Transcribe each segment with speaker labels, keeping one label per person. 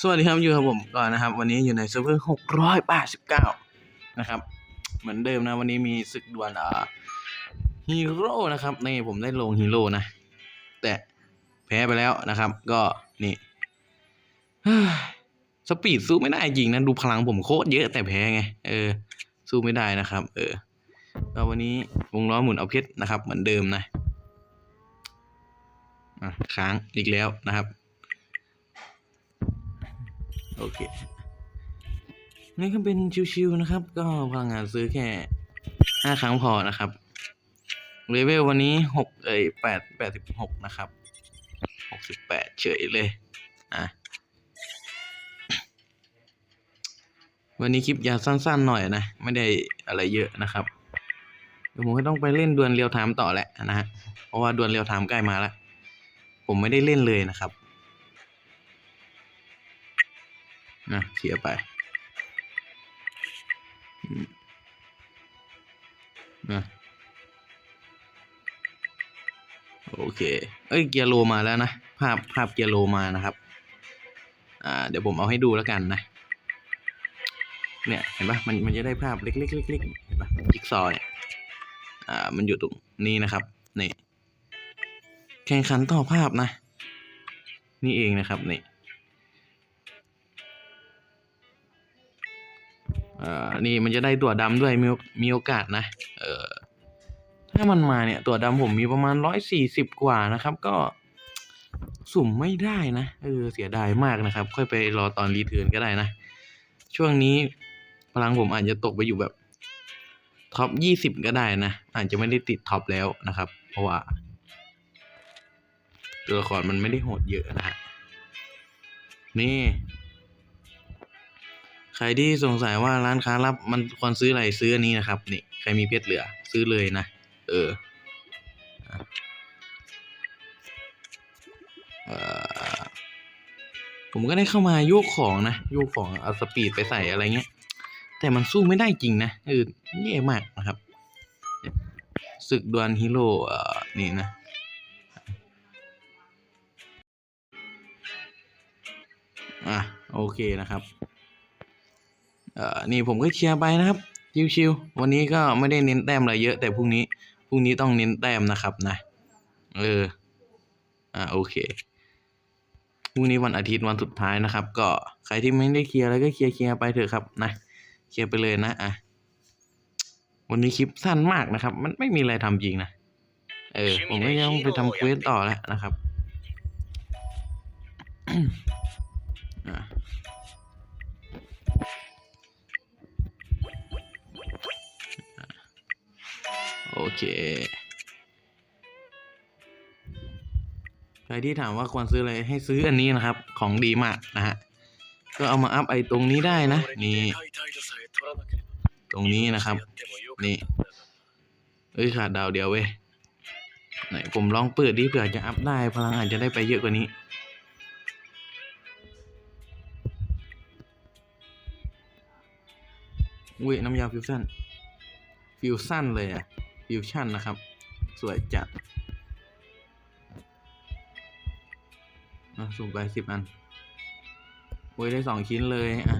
Speaker 1: สวัสดีครับอยู่กับผมก่อนนะครับ วันนี้อยู่ในเซิร์ฟเวอร์หกร้อยแปดสิบเก้านะครับ เหมือนเดิมนะ วันนี้มีศึกดวลอ่าฮีโร่นะครับนี่ผมได้ลงฮีโร่นะ แต่แพ้ไปแล้วนะครับ ก็นี่สปีดสู้ไม่ได้จริงนะดูพลังผมโคตรเยอะแต่แพ้ไงเออ สู้ไม่ได้นะครับ เออก็วันนี้วงล้อหมุนเอาเพชรนะครับ เหมือนเดิมนะอะค้างอีกแล้วนะครับ โอเคนี่ก็เป็นชิวๆนะครับ ก็พลังงานซื้อแค่ห้าครั้งพอนะครับเลเวลวันนี้หกเอ้ยแปดแปดสิบหกนะครับหกสิบแปดเฉยเลยอะวันนี้คลิปยาวสั้นๆหน่อยนะ ไม่ได้อะไรเยอะนะครับเดี๋ยวผมก็ต้องไปเล่นดวลเรียวไทม์ต่อแหละนะฮะเพราะว่าดวลเรียวไทม์ใกล้มาแล้ว ผมไม่ได้เล่นเลยนะครับ นะเคลียร์ไปอืมนะโอเค เอ้ยเกียร์โลมาแล้วนะ ภาพภาพเกียร์โลมานะครับ อ่า เดี๋ยวผมเอาให้ดูแล้วกันนะ เนี่ยเห็นปะมันมันจะได้ภาพเล็กๆเล็กๆเห็นปะจิ๊กซอเนี่ยอ่า มันอยู่ตรงนี้นะครับ นี่ แข่งขันต่อภาพนะ นี่เองนะครับ นี่ อ่อนี่มันจะได้ตัวดำด้วยมีมีโอกาสนะ เออถ้ามันมาเนี่ยตัวดำผมมีประมาณร้อยสี่สิบกว่านะครับ ก็สุ่มไม่ได้นะเออเสียดายมากนะครับ ค่อยไปรอตอนรีเทิร์นก็ได้นะ ช่วงนี้พลังผมอาจจะตกไปอยู่แบบท็อปยี่สิบก็ได้นะ อาจจะไม่ได้ติดท็อปแล้วนะครับ เพราะว่า ตัวละครมันไม่ได้โหดเยอะนะฮะนี่ ใครที่สงสัยว่าร้านค้ารับมันควรซื้ออะไรซื้ออันนี้นะครับนี่ใครมีเพชรเหลือซื้อเลยนะเออเออผมก็ได้เข้ามาโยกของนะโยกของเอาสปีดไปใส่อะไรเงี้ย แต่มันสู้ไม่ได้จริงนะเออแย่มากนะครับศึกดวลฮีโร่อ่อนี่นะอะโอเคนะครับ อ่อนี่ผมก็เชียร์ไปนะครับ ชิวๆวันนี้ก็ไม่ได้เน้นแต้มอะไรเยอะแต่พรุ่งนี้พรุ่งนี้ต้องเน้นแต้มนะครับนะ เออ อ่าโอเคพรุ่งนี้วันอาทิตย์วันสุดท้ายนะครับ ก็ใครที่ไม่ได้เคลียร์อะไรก็เคลียร์เคลียร์ไปเถอะครับนะเคลียร์ไปเลยนะอะวันนี้คลิปสั้นมากนะครับ มันไม่มีอะไรทำจริงนะเออผมก็ยังไปทำเควสต่อแล้วนะครับ โอเค ใครที่ถามว่าควรซื้ออะไรให้ซื้ออันนี้นะครับ ของดีมากนะฮะ ก็เอามาอัพไอตรงนี้ได้นะ นี่ ตรงนี้นะครับ นี่ เอ้ยขาดดาวเดียวเว้ย ไหนผมลองเปิดดิเผื่อจะอัพได้ พลังอาจจะได้ไปเยอะกว่านี้อุ้ยน้ำยาฟิวชั่นฟิวชั่นเลยอะ ฟิวชั่นนะครับ สวยจัดอะสุ่มไปสิบอันโอ้ยได้สองชิ้นเลยอะ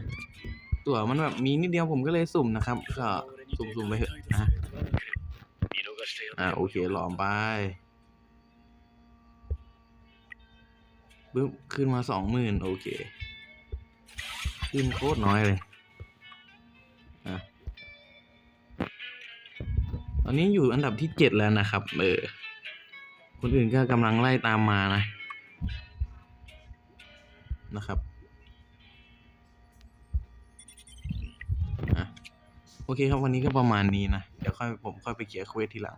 Speaker 1: ตั๋วมันแบบมีนิดเดียวผมก็เลยสุ่มนะครับ ก็สุ่มๆไปเถอะนะอ่าโอเคหลอมไปปึ๊บขึ้นมาสองหมื่นโอเค ขึ้นโคตรน้อยเลย อะ อนนี้อยู่อันดับที่เจ็ดแล้วนะครับ เออ คนอื่นก็กำลังไล่ตามมานะ นะครับอโอเคครับวันนี้ก็ประมาณนี้นะ เดี๋ยวค่อยผมค่อยไปเขียนเควสทีหลัง